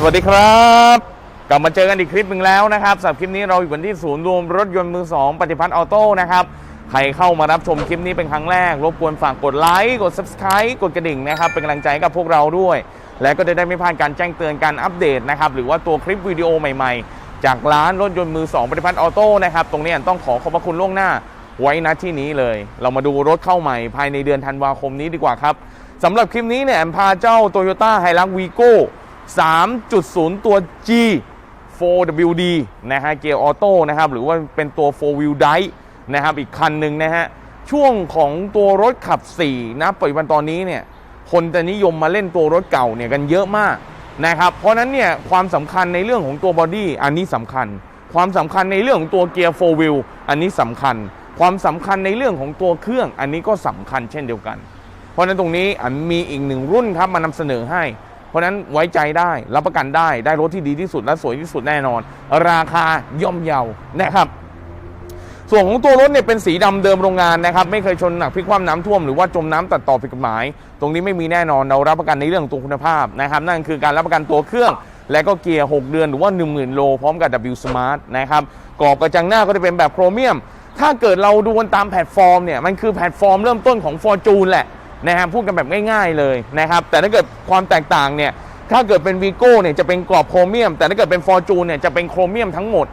สวัสดีครับ กลับมาเจอกันอีกคลิปหนึ่งแล้วนะครับสำหรับคลิปนี้เราอยู่กันที่ศูนย์รวมรถยนต์มือ2ปฏิพัฒน์ออโต้นะครับ ใครเข้ามารับชมคลิปนี้เป็นครั้งแรก รบกวนฝากกดไลค์กด Subscribe กดกระดิ่งนะครับ เป็นกำลังใจกับพวกเราด้วย และก็จะได้ไม่พลาดการแจ้งเตือนการอัปเดตนะครับ หรือว่าตัวคลิปวิดีโอใหม่ๆ จากร้านรถยนต์มือ2ปฏิพัฒน์ออโต้นะครับตรงนี้ต้องขอขอบพระคุณล่วงหน้าไว้ณที่นี้เลย เรามาดูรถเข้าใหม่ภายในเดือนธันวาคมนี้ดีกว่าครับสำหรับคลิปนี้เนี่ยแอมพาเจ้า Toyota h i l u x Vigo 3.0 ตัว G 4WD นะฮะเกียร์ออโต้นะครับหรือว่าเป็นตัว 4 wheel drive นะครับอีกคันหนึ่งนะฮะช่วงของตัวรถขับ 4 นะปัจจุบันตอนนี้เนี่ยคนจะนิยมมาเล่นตัวรถเก่าเนี่ยกันเยอะมากนะครับเพราะนั้นเนี่ยความสำคัญในเรื่องของตัวบอดี้อันนี้สำคัญ ความสำคัญในเรื่องของตัวเกียร์4 wheel อันนี้สำคัญ ความสำคัญในเรื่องของตัวเครื่อง อันนี้ก็สำคัญเช่นเดียวกัน เพราะฉะนั้นตรงนี้อันมีอีกหนึ่งรุ่นครับมานำเสนอให้ เพราะนั้นไว้ใจได้รับประกันได้ได้รถที่ดีที่สุดและสวยที่สุดแน่นอน ราคาย่อมเยานะครับส่วนของตัวรถเนี่ยเป็นสีดำเดิมโรงงานนะครับไม่เคยชนหนักพลิกคว่ำน้ำท่วมหรือว่าจมน้ำตัดต่อผิดกฎหมาย ตรงนี้ไม่มีแน่นอนเรารับประกันในเรื่องของตัวคุณภาพนะครับ นั่นคือการรับประกันตัวเครื่อง และก็เกียร์ 6 เดือนหรือว่า 10,000 โล พร้อมกับ W Smart นะครับกรอบกระจังหน้าก็จะเป็นแบบโครเมียม ถ้าเกิดเราดูกันตามแพลตฟอร์มเนี่ยมันคือแพลตฟอร์มเริ่มต้นของ Fortune แหละ นะครับพูดกันแบบง่าย ๆเลยนะครับแต่ถ้าเกิดความแตกต่างเนี่ยถ้าเกิดเป็นวีโก้เนี่ยจะเป็นกรอบโครเมียม แต่ถ้าเกิดเป็น Fortune เนี่ยจะเป็นโครเมียมทั้งหมด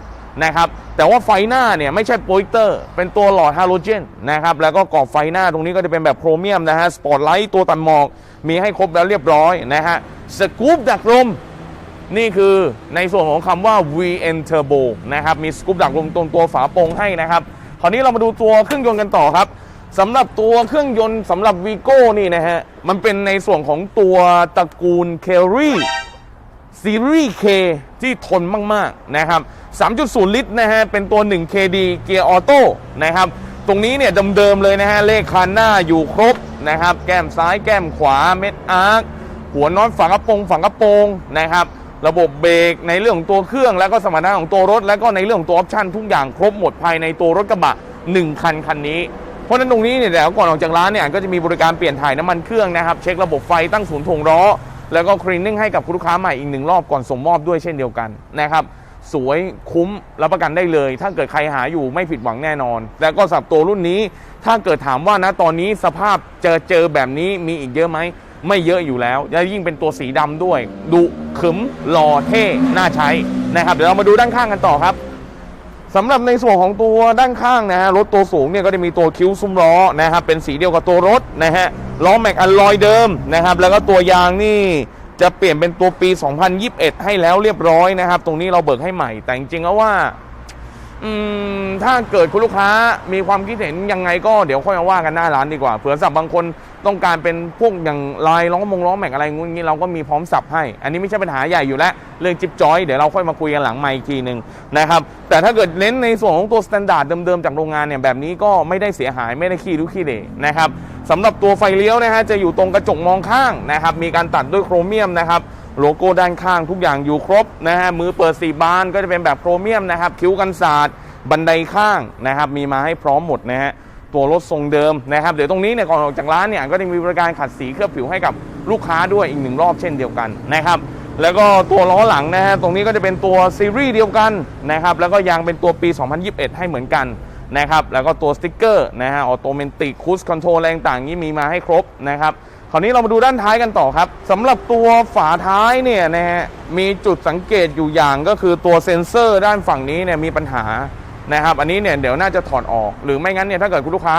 นะครับแต่ว่าไฟหน้าเนี่ยไม่ใช่โปรเจคเตอร์ เป็นตัวหลอดฮาโลเจนนะครับแล้วก็กรอบไฟหน้าตรงนี้ก็จะเป็นแบบโครเมียมนะฮะสปอตไลท์ตัวตัดหมอกมีให้ครบแล้วเรียบร้อยนะฮะสกู๊ปดักลมนี่คือในส่วนของคำว่า VN Turbo นะครับ มีสกู๊ปดักลมตรงตัวฝาโปรงให้นะครับ คราวนี้เรามาดูตัวเครื่องยนต์กันต่อครับ สำหรับตัวเครื่องยนต์สำหรับ Vigo นี่นะฮะ มันเป็นในส่วนของตัวตระกูล c a r r y ซีรีส์ K ที่ทนมาก ๆ นะครับ 3.0 ลิตรนะฮะ เป็นตัว 1 KD เกียร์ออโต้นะครับ ตรงนี้เนี่ยเดิม ๆ เลยนะฮะ เลขคันหน้าอยู่ครบนะครับ แก้มซ้ายแก้มขวาเม็ดอาร์ค หัวน็อตฝังกระโปรงฝังกระโปรงนะครับ ระบบเบรกในเรื่องของตัวเครื่อง แล้วก็สมรรถนะของตัวรถ แล้วก็ในเรื่องของตัวออปชั่นทุกอย่างครบหมดภายในตัวรถกระบะ 1 คันคันนี้ เพราะนั้นตรงนี้เนี่ยเดี๋ยวก่อนออกจากร้านเนี่ยก็จะมีบริการเปลี่ยนถ่ายน้ำมันเครื่องนะครับเช็คระบบไฟตั้งศูนย์ถ่วงล้อแล้วก็คลีนนิ่งให้กับลูกค้าใหม่อีกหนึ่งรอบก่อนส่งมอบด้วยเช่นเดียวกันนะครับสวยคุ้มรับประกันได้เลย ถ้าเกิดใครหาอยู่ไม่ผิดหวังแน่นอน แล้วก็สับตัวรุ่นนี้ ถ้าเกิดถามว่านะตอนนี้สภาพเจอเจอแบบนี้มีอีกเยอะไหมไม่เยอะอยู่แล้วและยิ่งเป็นตัวสีดำด้วยดุขึมหล่อเท่น่าใช้นะครับ เดี๋ยวเรามาดูด้านข้างกันต่อครับ สำหรับในส่วนของตัวด้านข้างนะฮะรถตัวสูงเนี่ยก็จะมีตัวคิ้วซุ้มล้อนะครับเป็นสีเดียวกับตัวรถนะฮะล้อแม็กอัลลอยเดิมนะครับแล้วก็ตัวยางนี่จะเปลี่ยนเป็นตัวปี 2021 ให้แล้วเรียบร้อยนะครับ ตรงนี้เราเบิกให้ใหม่ แต่จริงๆแล้วว่า อืมถ้าเกิดคุณลูกค้ามีความคิดเห็นยังไงก็เดี๋ยวค่อยมาว่ากันหน้าร้านดีกว่าเผื่อสับบางคนต้องการเป็นพวกอย่างลายล้อมงล้อแม็กอะไรงูงี้เราก็มีพร้อมสับให้ อันนี้ไม่ใช่ปัญหาใหญ่อยู่แล้วเรื่องจิ๊บจอยเดี๋ยวเราค่อยมาคุยกันหลังไมค์อีกทีหนึ่งนะครับแต่ถ้าเกิดเน้นในส่วนของตัวสแตนดาร์ดเดิมๆจากโรงงานเนี่ยแบบนี้ก็ไม่ได้เสียหายไม่ได้ขี้รุกขี้เดนะครับสำหรับตัวไฟเลี้ยวนะฮะจะอยู่ตรงกระจกมองข้างนะครับมีการตัดด้วยโครเมียมนะครับ โลโก้ด้านข้างทุกอย่างอยู่ครบนะฮะมือเปิดสี่บานก็จะเป็นแบบโครเมียมนะครับคิ้วกันศาสตร์บันไดข้างนะครับมีมาให้พร้อมหมดนะฮะตัวรถทรงเดิมนะครับเดี๋ยวตรงนี้เนี่ยก่อนออกจากร้านเนี่ยก็จะมีบริการขัดสีเคลือบผิวให้กับลูกค้าด้วยอีกหนึ่งรอบเช่นเดียวกันนะครับแล้วก็ตัวล้อหลังนะฮะตรงนี้ก็จะเป็นตัวซีรีส์เดียวกันนะครับแล้วก็ยางเป็นตัวปี 2021 ให้เหมือนกันนะครับแล้วก็ตัวสติ๊กเกอร์นะฮะออโตเมนติกคูสคอนโทรลอะไรต่างนี้มีมาให้ครบนะครับ คราวนี้เรามาดูด้านท้ายกันต่อครับสำหรับตัวฝาท้ายเนี่ยนะฮะมีจุดสังเกตอยู่อย่างก็คือตัวเซ็นเซอร์ด้านฝั่งนี้เนี่ยมีปัญหานะครับอันนี้เนี่ยเดี๋ยวน่าจะถอดออก หรือไม่งั้นเนี่ยถ้าเกิดคุณลูกค้า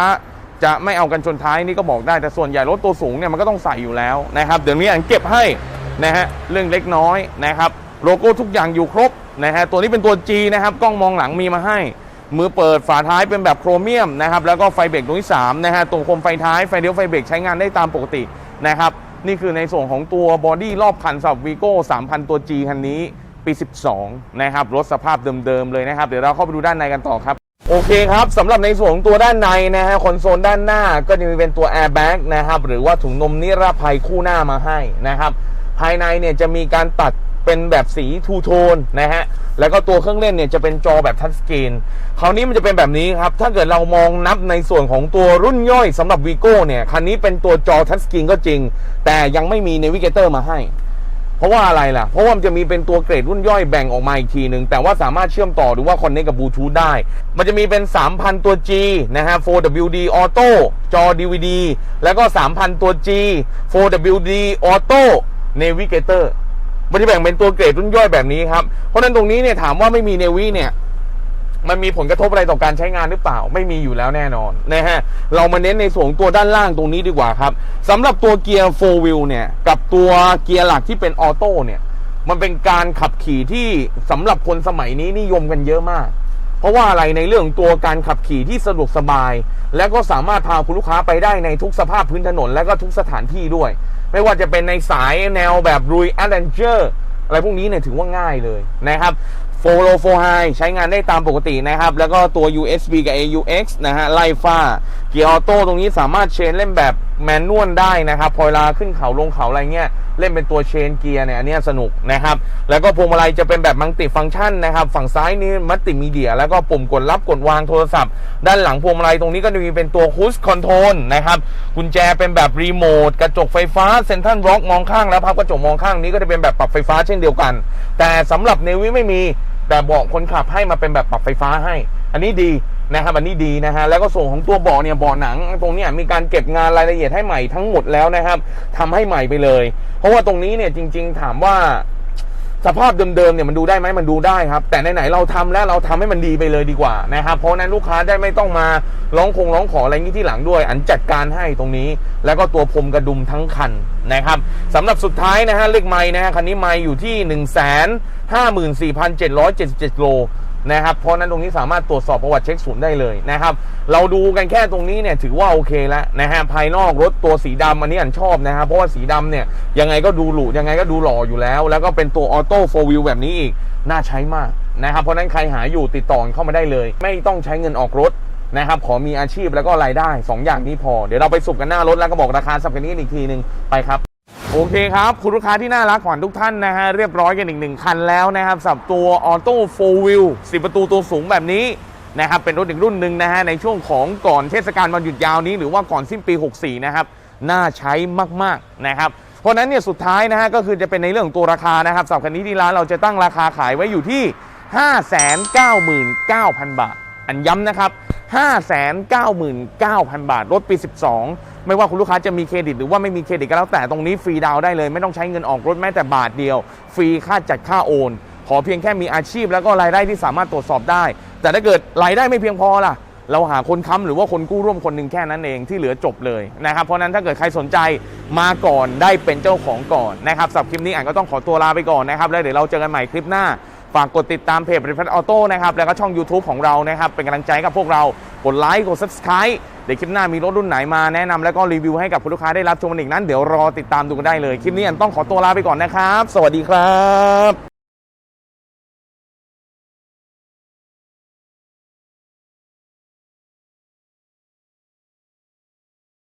จะไม่เอากันชนท้ายนี่ก็บอกได้แต่ส่วนใหญ่รถตัวสูงเนี่ยมันก็ต้องใส่อยู่แล้วนะครับเดี๋ยวนี้อันเก็บให้นะฮะเรื่องเล็กน้อยนะครับโลโก้ทุกอย่างอยู่ครบนะฮะตัวนี้เป็นตัว G นะครับกล้องมองหลังมีมาให้ มือเปิดฝาท้ายเป็นแบบโครเมียมนะครับแล้วก็ไฟเบรกตรงที่3นะฮะตรงโคมไฟท้ายไฟเลี้ยวไฟเบรกใช้งานได้ตามปกตินะครับนี่คือในส่วนของตัวบอดี้รอบคันสำหรับวีโก้3,000 ตัว G คันนี้ปี 12 นะครับรถสภาพเดิม ๆ เลยนะครับ เดี๋ยวเราเข้าไปดูด้านในกันต่อครับโอเคครับสำหรับในส่วนของตัวด้านในนะฮะคอนโซลด้านหน้าก็จะมีเป็นตัว Airbag นะครับหรือว่าถุงนมนิรภัยคู่หน้ามาให้นะครับภายในเนี่ยจะมีการตัด เป็นแบบสีทูโทนนะฮะ แล้วก็ตัวเครื่องเล่นเนี่ยจะเป็นจอแบบทัชสกรีน คราวนี้มันจะเป็นแบบนี้ครับ ถ้าเกิดเรามองนับในส่วนของตัวรุ่นย่อยสำหรับ v ีโก้เนี่ย คันนี้เป็นตัวจอทัชสกรีนก็จริง แต่ยังไม่มีเนวิเกเตอร์มาให้ เพราะว่าอะไรล่ะ เพราะว่ามันจะมีเป็นตัวเกรดรุ่นย่อยแบ่งออกมาอีกทีหนึ่ง แต่ว่าสามารถเชื่อมต่อหรือว่าคอนเนคกับบลูทูธได้ มันจะมีเป็น 3,000 ตัว G นะฮะ 4WD Auto จอ DVD แล้วก็ 3,000 ตัว G 4WD Auto Navigator มันจะแบ่งเป็นตัวเกรดรุ่นย่อยแบบนี้ครับ เพราะนั้นตรงนี้เนี่ยถามว่าไม่มีเนวีเนี่ยมันมีผลกระทบอะไรต่อการใช้งานหรือเปล่า ไม่มีอยู่แล้วแน่นอนนะฮะเรามาเน้นในส่วนตัวด้านล่างตรงนี้ดีกว่าครับสำหรับตัวเกียร์4 wheel เนี่ยกับตัวเกียร์หลักที่เป็นออโต้เนี่ยมันเป็นการขับขี่ที่สำหรับคนสมัยนี้นิยมกันเยอะมาก เพราะว่าอะไรในเรื่องตัวการขับขี่ที่สะดวกสบาย และก็สามารถพาคุณลูกค้าไปได้ในทุกสภาพพื้นถนนและก็ทุกสถานที่ด้วย ไม่ว่าจะเป็นในสายแนวแบบรุยแอดเวนเจอร์อะไรพวกนี้เนี่ยถือว่าง่ายเลยนะครับโฟโลโฟไฮใช้งานได้ตามปกตินะครับ แล้วก็ตัว USB กับ AUX นะฮะไล่ฟ้า เกียร์ออโต้ตรงนี้สามารถเชนเล่นแบบแมนนวลได้นะครับ พอเวลาขึ้นเขาลงเขาอะไรเงี้ย เล่นเป็นตัวเชนเกียร์เนี่ยอันนี้สนุกนะครับ แล้วก็พวงมาลัยจะเป็นแบบมัลติฟังก์ชันนะครับ ฝั่งซ้ายนี้มัลติมีเดีย แล้วก็ปุ่มกดรับกดวางโทรศัพท์ ด้านหลังพวงมาลัยตรงนี้ก็จะมีเป็นตัวคูสคอนโทรลนะครับกุญแจเป็นแบบรีโมทกระจกไฟฟ้าเซนทรัลร็อกมองข้างแล้วพับกระจกมองข้างนี้ก็จะเป็นแบบปรับไฟฟ้าเช่นเดียวกัน แต่สำหรับเนวิไม่มี แต่เบาะคนขับให้มาเป็นแบบปรับไฟฟ้าให้ อันนี้ดีนะครับอันนี้ดีนะฮะแล้วก็ส่วนของตัวเบาะเนี่ยเบาะหนัง ตรงนี้มีการเก็บงานรายละเอียดให้ใหม่ทั้งหมดแล้วนะครับทำให้ใหม่ไปเลย เพราะว่าตรงนี้เนี่ยจริง ๆ ถามว่าสภาพเดิมๆเนี่ยมันดูได้ไหมมันดูได้ครับ แต่ไหนๆเราทำแล้วเราทำให้มันดีไปเลยดีกว่านะครับเพราะนั้นลูกค้าได้ไม่ต้องมาร้องคงร้องขออะไรงี้ที่หลังด้วย อันจัดการให้ตรงนี้ แล้วก็ตัวพรมกระดุมทั้งคันนะครับสำหรับสุดท้ายนะฮะเลขไม้นะฮะคันนี้ไม้อยู่ที่1 5 4 7 7 7โลนะครับเพราะนั้นตรงนี้สามารถตรวจสอบประวัติเช็คศูนย์ได้เลยนะครับ เราดูกันแค่ตรงนี้เนี่ยถือว่าโอเคแล้วนะฮะภายนอกรถตัวสีดำอันนี้อันชอบนะครับเพราะว่าสีดำเนี่ยยังไงก็ดูหรูยังไงก็ดูหล่ออยู่แล้ว แล้วก็เป็นตัวออโต้โฟวิลแบบนี้อีกน่าใช้มากนะครับเพราะฉะนั้นใครหาอยู่ติดต่อเข้ามาได้เลย ไม่ต้องใช้เงินออกรถนะครับขอมีอาชีพแล้วก็รายได้ 2 อย่างนี้พอ เดี๋ยวเราไปสุบกันหน้ารถแล้วก็บอกราคาสับกันนี้อีกทีหนึ่งไปครับ โอเคครับ คุณลูกค้าที่น่ารักขวัญทุกท่านนะฮะ เรียบร้อยกันอีกหนึ่งคันแล้วนะครับสำหรับตัวออโต้โฟวิลสิประตูตัวสูงแบบนี้นะครับเป็นรถอีกรุ่นหนึ่งนะฮะ ในช่วงของก่อนเทศกาลวันหยุดยาวนี้ หรือว่าก่อนสิ้นปี 64 นะครับ น่าใช้มาก ๆ นะครับ เพราะฉะนั้นเนี่ยสุดท้ายนะฮะ ก็คือจะเป็นในเรื่องของตัวราคานะครับสำหรับคันนี้ที่ร้านเราจะตั้งราคาขายไว้อยู่ที่ 599,000 บาท อันย้ำนะครับ 599,000 บาท รถปี 12 ไม่ว่าคุณลูกค้าจะมีเครดิตหรือว่าไม่มีเครดิตก็แล้วแต่ตรงนี้ฟรีดาวได้เลย ไม่ต้องใช้เงินออกรถแม้แต่บาทเดียว ฟรีค่าจัดค่าโอน ขอเพียงแค่มีอาชีพแล้วก็รายได้ที่สามารถตรวจสอบได้ แต่ถ้าเกิดรายได้ไม่เพียงพอล่ะเราหาคนค้ำหรือว่าคนกู้ร่วมคนหนึ่งแค่นั้นเองที่เหลือจบเลยนะครับ เพราะฉะนั้นถ้าเกิดใครสนใจมาก่อนได้เป็นเจ้าของก่อนนะครับสำหรับคลิปนี้อ่านก็ต้องขอตัวลาไปก่อนนะครับ แล้วเดี๋ยวเราเจอกันใหม่คลิปหน้า ฝากกดติดตามเพจบริษัทออโต้นะครับ แล้วก็ช่อง YouTube ของเรานะครับ เป็นกำลังใจกับพวกเรา กดไลค์ กด Subscribe เดี๋ยวคลิปหน้ามีรถรุ่นไหนมาแนะนำแล้วก็รีวิวให้กับคุณลูกค้าได้รับชมกันอีกนั้น เดี๋ยวรอติดตามดูกันได้เลย คลิปนี้อันต้องขอตัวลาไปก่อนนะครับ สวัสดีครับ